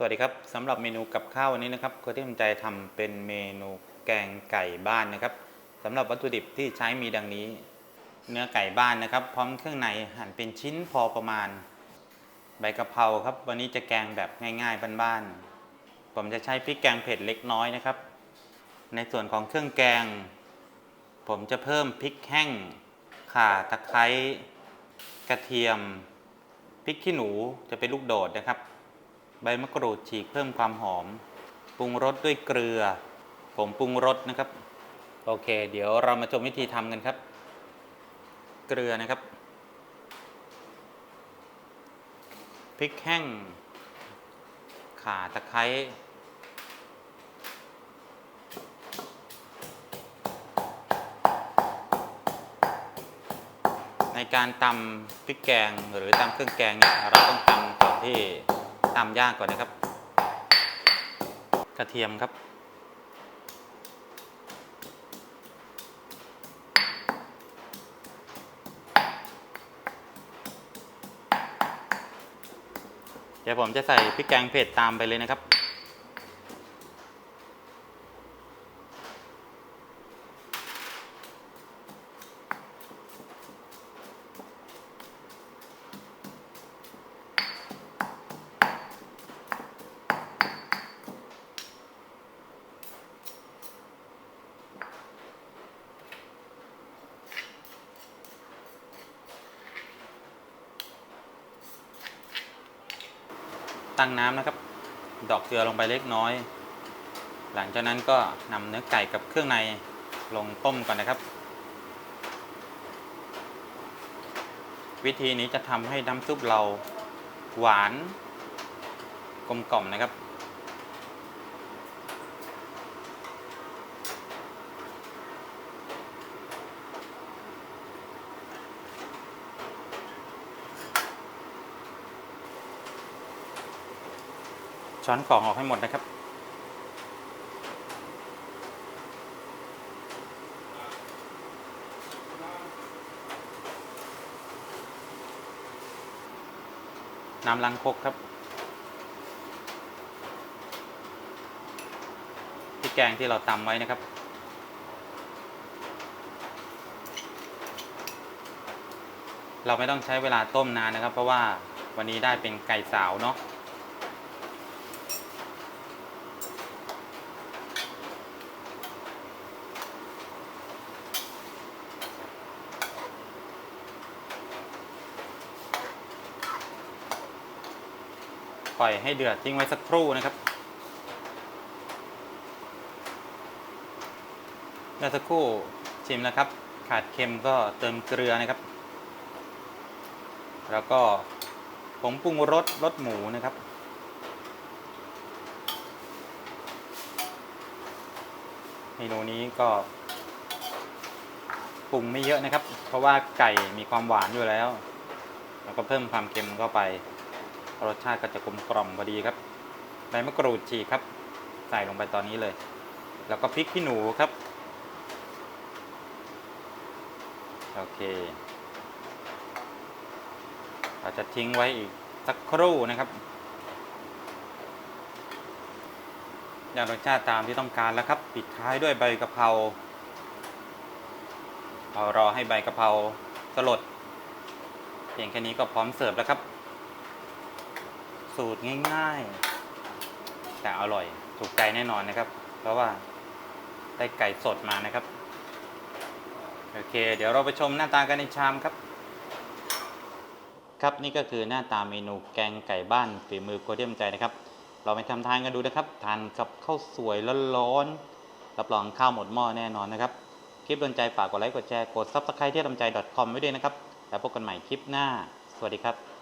สวัสดีครับสำหรับเมนูกับข้าววันนี้นะครับก็ที่ตั้งใจทำเป็นเมนูแกงไก่บ้านนะครับสำหรับวัตถุดิบที่ใช้มีดังนี้ เนื้อไก่บ้านนะครับ พร้อมเครื่องในหั่นเป็นชิ้นพอประมาณ ใบกะเพราครับ วันนี้จะแกงแบบง่ายๆบ้านๆผมจะใช้พริกแกงเผ็ดเล็กน้อยนะครับ ในส่วนของเครื่องแกง ผมจะเพิ่มพริกแห้งข่าตะไคร้กระเทียมพริกขี้หนูจะเป็นลูกโดดนะครับ ใบมะกรูดฉีกเพิ่มความหอม ปรุงรสด้วยเกลือ ผมปรุงรสนะครับ โอเค เดี๋ยวเรามาชมวิธีทำกันครับ เกลือนะครับพริกแห้ง ข่าตะไคร้ในการตำพริกแกงหรือตำเครื่องแกงเนี่ยเราต้องตำก่อนที่ ตำยากก่อนนะครับ กระเทียมครับ เดี๋ยวผมจะใส่พริกแกงเผ็ดตามไปเลยนะครับ ตั้งน้ำนะครับ ดอกเกลือลงไปเล็กน้อย หลังจากนั้นก็นำเนื้อไก่กับเครื่องในลงต้มก่อนนะครับ วิธีนี้จะทำให้น้ำซุปเราหวานกลมกล่อมนะครับ ช้อนของออกให้หมดนะครับ น้ำล้างคกครับพริกแกงที่เราตำไว้นะครับเราไม่ต้องใช้เวลาต้มนานนะครับ เพราะว่าวันนี้ได้เป็นไก่สาวเนาะ ปล่อยให้เดือดทิ้งไว้สักครู่นะครับเมื่อสักครู่ชิมแล้วครับ ขาดเค็มก็เติมเกลือนะครับ แล้วก็ผงปรุงรสรสหมูนะครับเมนูนี้ก็ปรุงไม่เยอะนะครับ เพราะว่าไก่มีความหวานอยู่แล้ว แล้วก็เพิ่มความเค็มเข้าไป รสชาติก็จะกลมกล่อมพอดีครับใบมะกรูดฉีกครับ ใส่ลงไปตอนนี้เลย แล้วก็พริกขี้หนูครับโอเคเราจะทิ้งไว้อีกสักครู่นะครับได้รสชาติตามที่ต้องการแล้วครับ ปิดท้ายด้วยใบกะเพราเอารอให้ใบกะเพราสลด เพียงแค่นี้ก็พร้อมเสิร์ฟแล้วครับ สูตรง่ายๆ แต่อร่อยถูกใจแน่นอนนะครับ เพราะว่าได้ไก่สดมานะครับ โอเค เดี๋ยวเราไปชมหน้าตากันในชามครับ ครับนี่ก็คือหน้าตาเมนูแกงไก่บ้านฝีมือโคเดียมใจนะครับ เราไปทำทานกันดูนะครับ ทานกับข้าวสวยร้อนๆรับรองข้าวหมดหม้อแน่นอนนะครับ คลิปโดนใจฝากกดไลค์กดแชร์กด subscribe ที่ทำใจ .com ไว้ด้วยนะครับ แล้วพบกันใหม่คลิปหน้า สวัสดีครับ